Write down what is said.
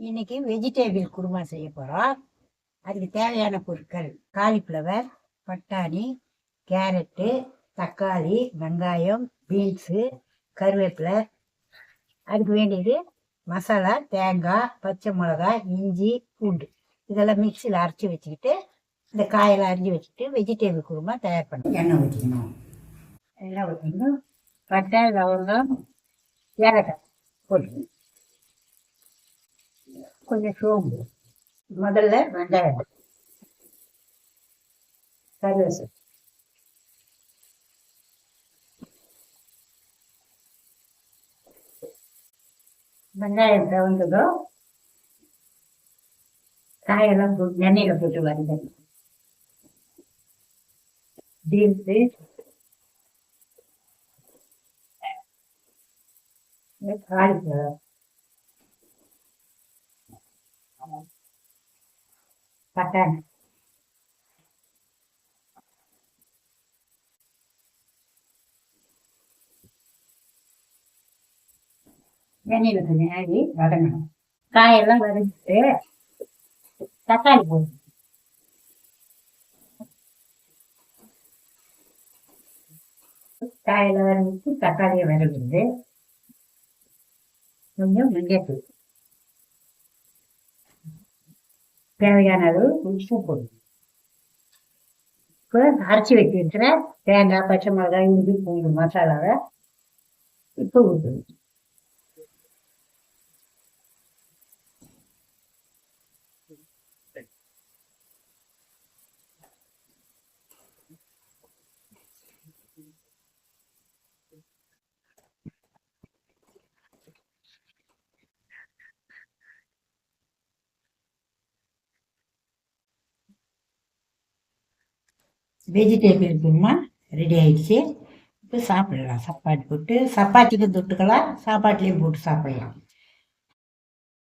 இன்னைக்கு வெஜிடேபிள் குருமா செய்ய போகிறோம் அதுக்கு தேவையான பொருட்கள் காலிஃப்ளவர் பட்டாணி கேரட்டு தக்காளி வெங்காயம் பீன்ஸு கருவேப்பிலை. அதுக்கு வேண்டியது மசாலா தேங்காய் பச்சை மிளகாய் இஞ்சி பூண்டு. இதெல்லாம் மிக்சியில் அரைச்சி வச்சுக்கிட்டு இந்த காயெல்லாம் அரிஞ்சு வச்சுக்கிட்டு வெஜிடேபிள் குருமா தயார் பண்ணி எண்ணெய் ஊற்றிக்கணும். எண்ணெய் ஊற்றிக்கணும். பட்டை லவங்கம் ஏலக்காய் போட்டுக்கணும். கொஞ்சம் சோம்பு. முதல்ல வெங்காயம். கருவேசு வெங்காயம் தவந்ததும் காயெல்லாம் போட்டு எண்ணெயில் போட்டு வருது பீன்ஸு காலிஃப்ளவர் பட்டாணி எண்ணெயில் கொஞ்சம் ஆகி வதங்கணும் காயெல்லாம் வதக்கிட்டு தக்காளி போடணும் காயில் வதக்கிட்டு தக்காளியை வதக்கிட்டு கொஞ்சம் மஞ்சள் தேவையான அளவு உப்பு. போடணும் இப்போ அரைச்சி வைக்க வச்சிருக்கிற தேங்காய் பச்சை மிளகாய் இஞ்சி பூண்டு மசாலாவை இப்போ ஊற்றணும் வெஜிடேபிள் குருமா ரெடி ஆயிடுச்சு. இப்போ சாப்பிடலாம். சப்பாத்தி போட்டு சப்பாத்திக்கு தொட்டுக்கலாம் சாப்பாட்டிலையும் போட்டு சாப்பிடலாம்.